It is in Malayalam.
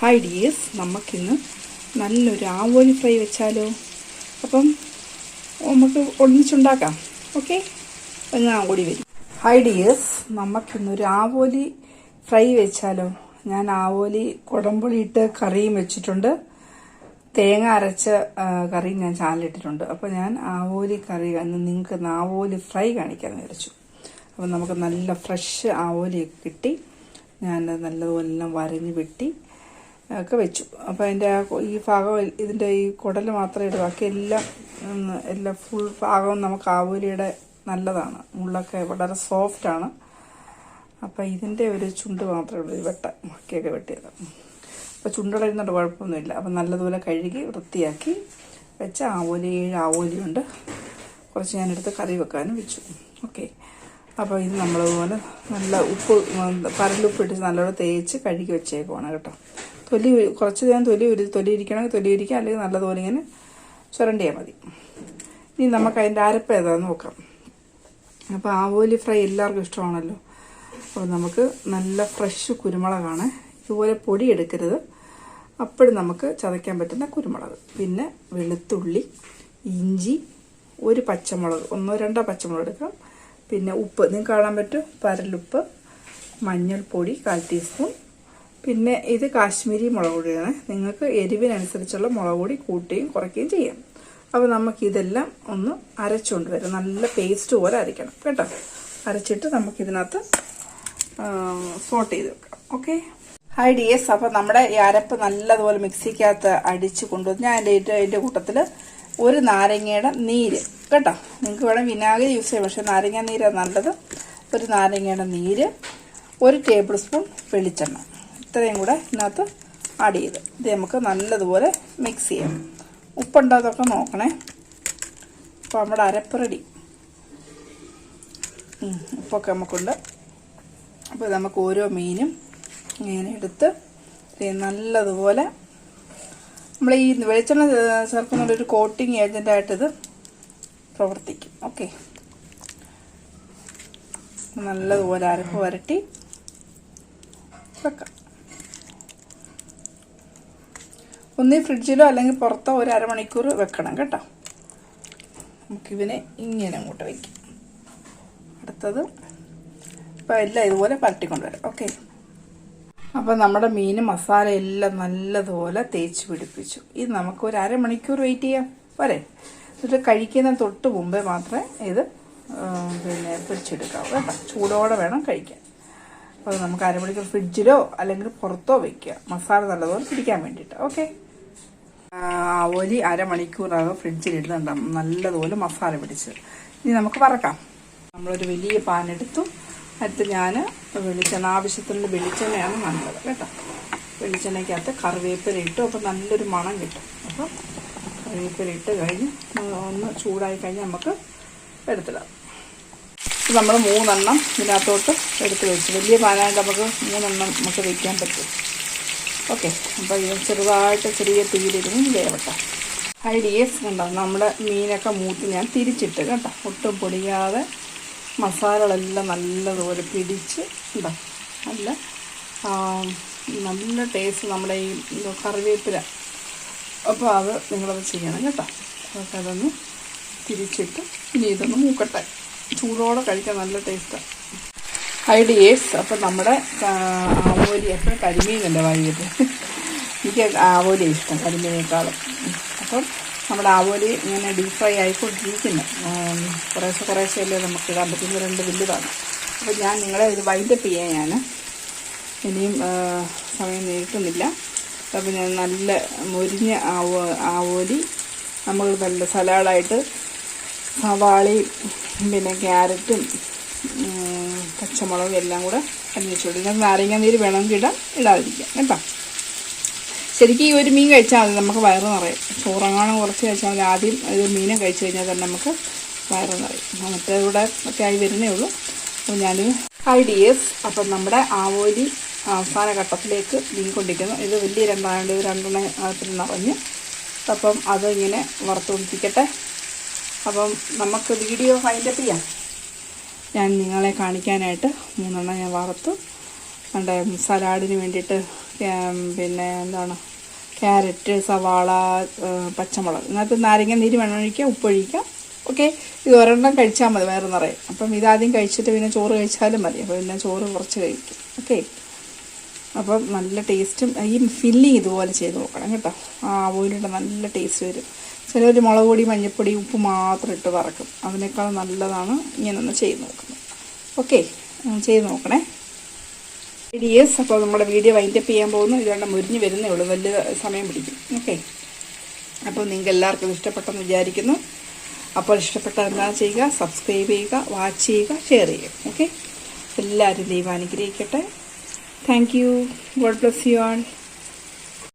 ഹായ് ഡിയേഴ്സ് നമുക്കിന്ന് നല്ലൊരു ആവോലി ഫ്രൈ വെച്ചാലോ? അപ്പം നമുക്ക് ഒന്നിച്ചുണ്ടാക്കാം. ഓക്കെ ഞാൻ കൂടി വരും. ഹായ് ഡിയേഴ്സ് നമുക്കിന്നൊരു ആവോലി ഫ്രൈ വെച്ചാലോ? ഞാൻ ആവോലി കുടമ്പുളിയിട്ട് കറിയും വെച്ചിട്ടുണ്ട്. തേങ്ങ അരച്ച കറി ഞാൻ ചാലിട്ടിട്ടുണ്ട് അപ്പോൾ ഞാൻ ആവോലി കറി അന്ന് നിങ്ങൾക്ക് ആവോലി ഫ്രൈ കാണിക്കാൻ വിചാരിച്ചു. അപ്പോൾ നമുക്ക് നല്ല ഫ്രഷ് ആവോലിയൊക്കെ കിട്ടി. ഞാൻ നല്ലതുപോലെ എല്ലാം വരഞ്ഞ് വെട്ടി. ഒക്കെ വെച്ചു. അപ്പോൾ അതിന്റെ ആ ഈ ഭാഗം ഇതിന്റെ ഈ കുടൽ മാത്രമേ ഇടൂ. ബാക്കി എല്ലാം എല്ലാ ഫുൾ ഭാഗവും നമുക്ക് ആവോലിയുടെ നല്ലതാണ്. മുള്ളൊക്കെ വളരെ സോഫ്റ്റാണ് അപ്പോൾ ഇതിന്റെ ഒരു ചുണ്ട് മാത്രമേ ഉള്ളൂ. ഈ വെട്ട ബാക്കിയൊക്കെ വെട്ടിയത്. അപ്പോൾ ചുണ്ടുകളിരുന്നിട്ട് കുഴപ്പമൊന്നുമില്ല. അപ്പം നല്ലതുപോലെ കഴുകി വൃത്തിയാക്കി വെച്ച ആവോലി ഏഴ് ആവോലിയുണ്ട്. കുറച്ച് ഞാനെടുത്ത് കറി വെക്കാനും വെച്ചു. ഓക്കെ. അപ്പോൾ ഇത് നമ്മളതുപോലെ നല്ല ഉപ്പ് പരലുപ്പിട്ട് നല്ലോണം തേച്ച് കഴുകി വെച്ചേക്കുവാണ് കേട്ടോ. തൊലി കുറച്ച് നേരം തൊലി ഉരു തൊലി ഇരിക്കണമെങ്കിൽ തൊലി ഇരിക്കുക അല്ലെങ്കിൽ നല്ലതുപോലെ ഇങ്ങനെ ചുരണ്ടിയാൽ മതി. ഇനി നമുക്ക് അതിന്റെ അരപ്പ് ഏതാന്ന് നോക്കാം. അപ്പോൾ ആവോലി ഫ്രൈ എല്ലാവർക്കും ഇഷ്ടമാണല്ലോ. അപ്പോൾ നമുക്ക് നല്ല ഫ്രഷ് കുരുമുളകാണ്. ഇതുപോലെ പൊടി എടുക്കരുത്. അപ്പോഴും നമുക്ക് ചതയ്ക്കാൻ പറ്റുന്ന കുരുമുളക്. പിന്നെ വെളുത്തുള്ളി ഇഞ്ചി ഒരു പച്ചമുളക്. ഒന്നോ രണ്ടോ പച്ചമുളക് എടുക്കാം. പിന്നെ ഉപ്പ്. നിങ്ങൾക്ക് കാണാൻ പറ്റും. പരലുപ്പ് മഞ്ഞൾപ്പൊടി കാൽ ടീസ്പൂൺ. പിന്നെ ഇത് കാശ്മീരി മുളക് പൊടിയാണ്. നിങ്ങൾക്ക് എരിവിനനുസരിച്ചുള്ള മുളക് പൊടി കൂട്ടുകയും കുറയ്ക്കുകയും ചെയ്യാം. അപ്പോൾ നമുക്കിതെല്ലാം ഒന്ന് അരച്ചുകൊണ്ട് വരാം. നല്ല പേസ്റ്റ് പോലെ അരയ്ക്കണം കേട്ടോ. അരച്ചിട്ട് നമുക്കിതിനകത്ത് സോട്ട് ചെയ്ത് വെക്കാം. ഓക്കെ ഹായ് എസ് അപ്പോൾ നമ്മുടെ ഈ അരപ്പ് നല്ലതുപോലെ മിക്സിക്കകത്ത് അടിച്ച് കൊണ്ടുവന്ന് ഞാൻ എന്റെ അതിന്റെ കൂട്ടത്തിൽ ഒരു നാരങ്ങയുടെ നീര് കേട്ടോ. നിങ്ങൾക്ക് വേണം വിനാഗിരി യൂസ് ചെയ്യാം. പക്ഷേ നാരങ്ങ നീരാണ് നല്ലത്. ഒരു നാരങ്ങയുടെ നീര് ഒരു ടേബിൾ സ്പൂൺ വെളിച്ചെണ്ണ. ഇത്രയും കൂടെ ഇതിനകത്ത് ആഡ് ചെയ്ത്. ഇത് നമുക്ക് നല്ലതുപോലെ മിക്സ് ചെയ്യാം. ഉപ്പുണ്ടാകുന്നതൊക്കെ നോക്കണേ. അപ്പോൾ നമ്മുടെ അരപ്പ് റെഡി ഉപ്പൊക്കെ നമുക്കുണ്ട്. അപ്പോൾ നമുക്ക് ഓരോ മീനും ഇങ്ങനെ എടുത്ത് നല്ലതുപോലെ നമ്മൾ ഈ വെളിച്ചെണ്ണ ചേർക്കുന്നുള്ള ചേർക്കുന്ന ഒരു കോട്ടിങ് ഏജന്റായിട്ട് ഇത് പ്രവർത്തിക്കും. ഓക്കെ നല്ലതുപോലെ അരപ്പ് വരട്ടി വെക്കാം. ഒന്നീ ഫ്രിഡ്ജിലോ അല്ലെങ്കിൽ പുറത്തോ ഒരു അരമണിക്കൂർ വെക്കണം കേട്ടോ. നമുക്കിവനെ ഇങ്ങനെ അങ്ങോട്ട് വയ്ക്കും അടുത്തത് അപ്പോൾ എല്ലാം ഇതുപോലെ പരട്ടിക്കൊണ്ടുവരാം. ഓക്കെ. അപ്പോൾ നമ്മുടെ മീൻ മസാല എല്ലാം നല്ലതുപോലെ തേച്ച് പിടിപ്പിച്ചു. ഇത് നമുക്ക് ഒരു അരമണിക്കൂർ വെയിറ്റ് ചെയ്യാം. പോരെ. എന്നിട്ട് കഴിക്കുന്ന തൊട്ട് മുമ്പേ മാത്രമേ ഇത് പിന്നെ പിടിച്ചെടുക്കാവൂ കേട്ടോ. ചൂടോടെ വേണം കഴിക്കാൻ. അപ്പോൾ നമുക്ക് അരമണിക്കൂർ ഫ്രിഡ്ജിലോ അല്ലെങ്കിൽ പുറത്തോ വയ്ക്കുക മസാല നല്ലതുപോലെ പിടിക്കാൻ വേണ്ടിയിട്ട്. ഓക്കെ. ആവോലി അരമണിക്കൂറാകും ഫ്രിഡ്ജിൽ ഇടുന്നുണ്ട് നല്ലതുപോലെ മസാല പിടിച്ച്. ഇനി നമുക്ക് വറക്കാം. നമ്മളൊരു വലിയ പാൻ എടുത്തു. അടുത്ത് ഞാൻ വെളിച്ചെണ്ണ ആവശ്യത്തിനുള്ള വെളിച്ചെണ്ണയാണ് നല്ലത്. കേട്ടോ. വെളിച്ചെണ്ണയ്ക്കകത്ത് കറിവേപ്പില ഇട്ടു. അപ്പോൾ നല്ലൊരു മണം കിട്ടും. അപ്പോൾ കറിവേപ്പില ഇട്ട് കഴിഞ്ഞ് ഒന്ന് ചൂടായി കഴിഞ്ഞ് നമുക്ക് എടുത്തിടാം. നമ്മൾ മൂന്നെണ്ണം ഇതിനകത്തോട്ട് എടുത്ത് വെച്ചു. വലിയ പാനായിട്ട് നമുക്ക് മൂന്നെണ്ണം നമുക്ക് വയ്ക്കാൻ പറ്റും. ഓക്കെ. അപ്പോൾ ഇത് ചെറുതായിട്ട് ചെറിയ തീയിലിരുന്ന് വേവട്ടെ. ഐഡിയസ് ഡിയസ് കണ്ടോ? നമ്മുടെ മീനൊക്കെ മൂത്ത് ഞാൻ തിരിച്ചിട്ട് കേട്ടോ. ഒട്ടും പൊടിയാതെ മസാലകളെല്ലാം നല്ലതുപോലെ പിടിച്ച് ഉണ്ടോ? നല്ല നല്ല ടേസ്റ്റ് നമ്മുടെ ഈ കറിവേപ്പില. അപ്പോൾ അത് നിങ്ങളത് ചെയ്യണം കേട്ടോ. അതൊക്കെ അതൊന്ന് തിരിച്ചിട്ട് ഇനി ഇതൊന്ന് മൂക്കട്ടെ. ചൂടോടെ കഴിക്കാൻ നല്ല ടേസ്റ്റാണ് ഹൈ ഡിയേഴ്സ് അപ്പം നമ്മുടെ ആവോലി എപ്പോഴും കരിമീനല്ലേ വൈകിട്ട്? എനിക്ക് ആവോലി ഇഷ്ടം കരിമീനേക്കാളും അപ്പം നമ്മുടെ ആവോലി ഇങ്ങനെ ഡീപ് ഫ്രൈ ആയിക്കൊണ്ടിരിക്കുന്നു. കുറേശ്ശെ കുറേശ്ശെ അല്ലേ നമുക്ക് ഇടാൻ പറ്റുന്ന രണ്ട് വലുതാണ് അപ്പോൾ ഞാൻ നിങ്ങളെ ഇത് വൈൻഡപ്പ് ചെയ്യാൻ ഞാൻ ഇനിയും സമയം നീട്ടുന്നില്ല. അപ്പം ഞാൻ നല്ല മുരിഞ്ഞ ആവോ ആവോലി നമ്മൾ നല്ല സലാഡായിട്ട് സവാളയും പിന്നെ ക്യാരറ്റും പച്ചമുളകും എല്ലാം കൂടെ അന്വേഷിച്ചു ഇതിനകത്ത് നാരങ്ങ നീര് വേണമെങ്കിൽ ഇടാം ഇടാതിരിക്കാം കേട്ടോ. ശരിക്കും ഈ ഒരു മീൻ കഴിച്ചാൽ മതി നമുക്ക് വയറ് നിറയും. ചോറങ്ങാനും കുറച്ച് കഴിച്ചാൽ മതി. ആദ്യം ഒരു മീനെ കഴിച്ചു കഴിഞ്ഞാൽ തന്നെ നമുക്ക് വയറ് നിറയും. മറ്റേ ഇവിടെ ഒക്കെ ആയി വരുന്നേ ഉള്ളൂ. അപ്പോൾ ഞാനൊരു ഹൈ ഡി ഡിയേഴ്സ് അപ്പം നമ്മുടെ ആവോലി അവസാന ഘട്ടത്തിലേക്ക് മീൻ കൊണ്ടിരിക്കുന്നു. ഇത് വലിയ രണ്ടാണ്ട് രണ്ടെണ്ണത്തിൽ നിറഞ്ഞ്. അപ്പം അതിങ്ങനെ വറുത്തു വറുത്തുകൊണ്ടിരിക്കട്ടെ അപ്പം നമുക്ക് വീഡിയോ ഫൈൻഡപ്പ് ചെയ്യാം. ഞാൻ നിങ്ങളെ കാണിക്കാനായിട്ട് മൂന്നെണ്ണം ഞാൻ വറുത്തു. നമ്മുടെ സലാഡിന് വേണ്ടിയിട്ട് പിന്നെ എന്താണ് ക്യാരറ്റ് സവാള പച്ചമുളക്. ഇങ്ങനത്തെ നാരങ്ങ നീര് വേണം ഒഴിക്കുക ഉപ്പൊഴിക്കുക ഓക്കെ ഇത് ഒരെണ്ണം കഴിച്ചാൽ മതി വേറെ നിറയെ അപ്പം ഇതാദ്യം കഴിച്ചിട്ട് പിന്നെ ചോറ് കഴിച്ചാലും മതി. അപ്പോൾ പിന്നെ ചോറ് കുറച്ച് കഴിക്കും. ഓക്കെ. അപ്പം നല്ല ടേസ്റ്റും ഈ ഫില്ലിങ് ഇതുപോലെ ചെയ്ത് നോക്കണം കേട്ടോ. ആ ഓയിലിട്ട് നല്ല ടേസ്റ്റ് വരും. ചിലർ മുളക് പൊടി മഞ്ഞൾപ്പൊടി ഉപ്പ് മാത്രം ഇട്ട് വറക്കും. അതിനേക്കാൾ നല്ലതാണ് ഇങ്ങനൊന്ന് ചെയ്ത് നോക്കുന്നത്. ഓക്കെ ചെയ്ത് നോക്കണേ. ഡിയേഴ്സ് അപ്പോൾ നമ്മുടെ വീഡിയോ വൈൻഡപ്പ് ചെയ്യാൻ പോകുന്നു. ഇതുകൊണ്ട് മുരിഞ്ഞ് വരുന്നേ ഉള്ളൂ. വലിയ സമയം പിടിക്കും. ഓക്കെ അപ്പോൾ നിങ്ങൾക്ക് എല്ലാവർക്കും ഇഷ്ടപ്പെട്ടെന്ന് വിചാരിക്കുന്നു. അപ്പോൾ ഇഷ്ടപ്പെട്ടാൽ എന്താ ചെയ്യുക? സബ്സ്ക്രൈബ് ചെയ്യുക വാച്ച് ചെയ്യുക ഷെയർ ചെയ്യുക. ഓക്കെ എല്ലാവരും ദൈവം അനുഗ്രഹിക്കട്ടെ. Thank you God bless you all